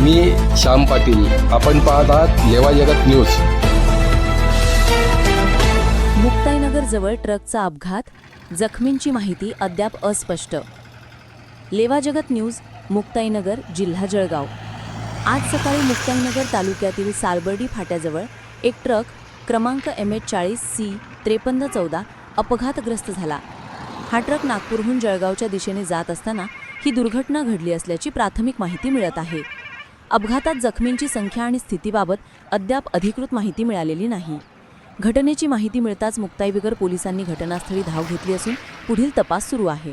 मी श्याम पाटील. आपण पाहत आहात लेवा जगत न्यूज. मुक्ताईनगरजवळ ट्रकचा अपघात. जखमींची माहिती अद्याप अस्पष्ट. लेवा जगत न्यूज मुक्ताईनगर जिल्हा जळगाव. आज सकाळी मुक्ताईनगर तालुक्यातील सालबर्डी फाट्याजवळ एक ट्रक क्रमांक एम एच चाळीस सी त्रेपन्न चौदा अपघातग्रस्त झाला. हा ट्रक नागपूरहून जळगावच्या दिशेने जात असताना ही दुर्घटना घडली असल्याची प्राथमिक माहिती मिळत आहे. अपघातात जखमींची संख्या आणि स्थितीबाबत अद्याप अधिकृत माहिती मिळालेली नाही. घटनेची माहिती मिळताच मुक्ताईबिगर पोलिसांनी घटनास्थळी धाव घेतली असून पुढील तपास सुरू आहे.